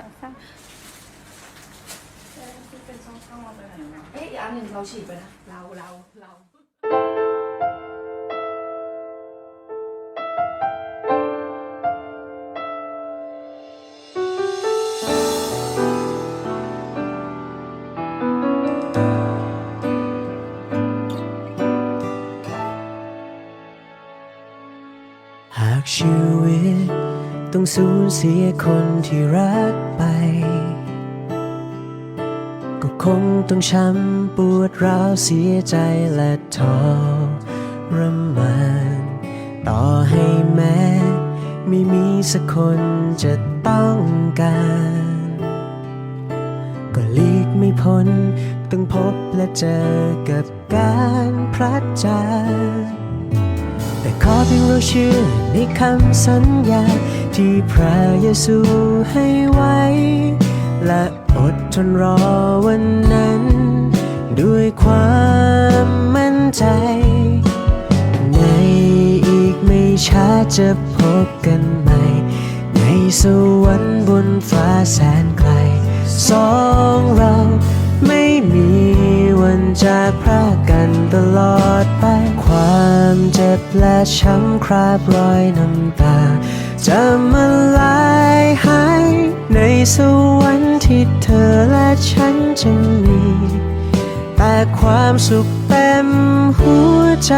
สองสามที่เป็นช่องๆเราไปไหนนะเอ๊ะอีกอันหนึ่งเราฉีดไปนะ เราเราเรา หากชีวิต ต้องสูญเสียคนที่รักไป ก็คงต้องช้ำปวดร้าวเสียใจและทรมานต่อให้แม้ ไม่มีสักคนจะต้องการ ก็หลีกไม่พ้น ต้องพบและเจอกับการพลัดจาก อเพียงเราเชื่อในคำสัญญา ที่พระเยซูให้ไว้ และอดทนรอวันนั้น ด้วยความมั่นใจ ในอีกไม่ช้าจะพบกันใหม่ ในสวรรค์บนฟ้าแสนไกล สองเราไม่มีวันจากพรากกันตลอด ความเจ็บและช้ำคราบรอยน้ำตา จะมาลายหายในสวรรค์ที่เธอและฉันจะมี แต่ความสุขเต็มหัวใจ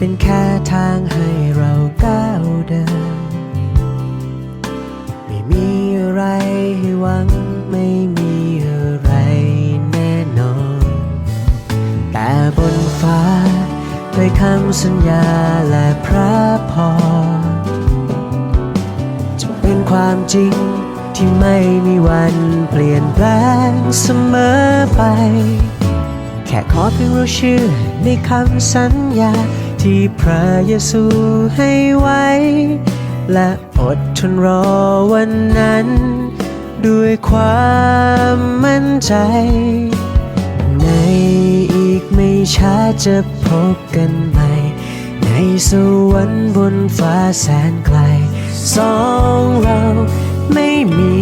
เป็นแค่ทางให้เราก้าวเดิน ไม่มีอะไรให้หวัง ไม่มีอะไรแน่นอน แต่บนฟ้าด้วยคำสัญญาและพระพรจะเป็นความจริงที่ไม่มีวันเปลี่ยนแปลงเสมอไป แค่ขอเพียงเราเชื่อในคำสัญญา ที่พระเยซูให้ไว้ และอดทนรอวันนั้น ด้วยความมั่นใจ ในอีกไม่ช้าจะพบกันใหม่ ในสวรรค์บนฟ้าแสนไกล สองเราไม่มี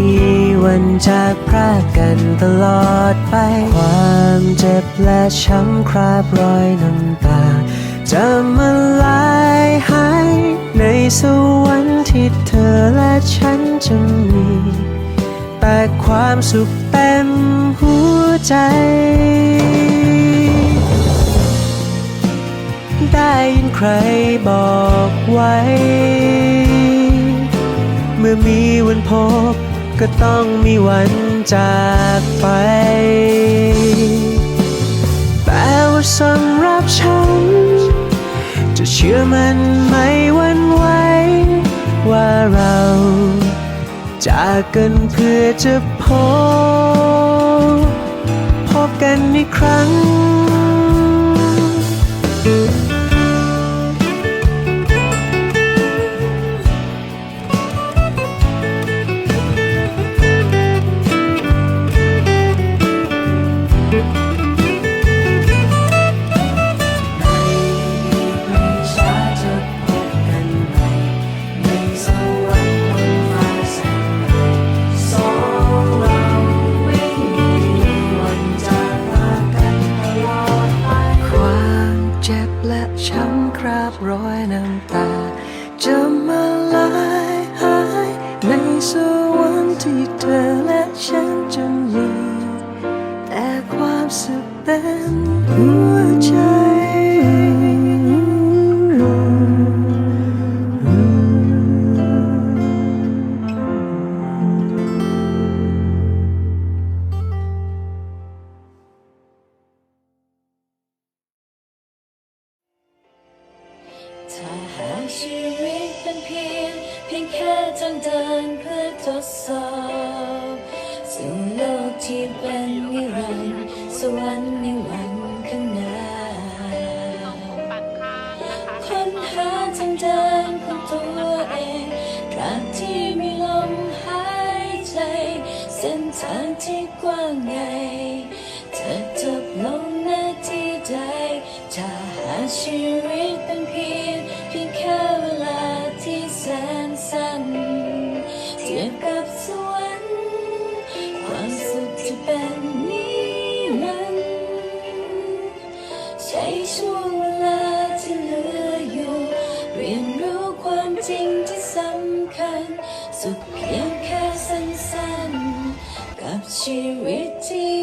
วันจากพรากกันตลอดไป ความเจ็บและช้ำคราบรอยน้ำตา จะมาลายหายในสวรรค์ที่เธอและฉันจะมี แต่ความสุขเต็มหัวใจ ได้ยินใครบอกไว้ เมื่อมีวันพบก็ต้องมีวันจากไป แต่ว่าสำหรับฉัน ชื่อมันไม่หวันไหวว่าเราจากกันเพื่อจะพบ พบกันอีกครั้ง และช้ำคราบรอยน้ำตา จะมาลายหายในสวรรค์ที่เธอและฉันจะมีแต่ความสุขเต็มหัวใจ เป็นเพียง เพียงแค่ทางเดินเพื่อทดสอบสู่โลกที่เป็นนิรันดร์สวรรค์ในวันข้างหน้าค้นหาทางเดินของตัวเองตราบที่มีลมหายใจ เส้นทางที่กว้างใหญ่จะจบลงหน้าที่ใดถ้าหาชีวิต จริงที่สำคัญ สุดเพียงแค่สั้นๆ กับชีวิตที่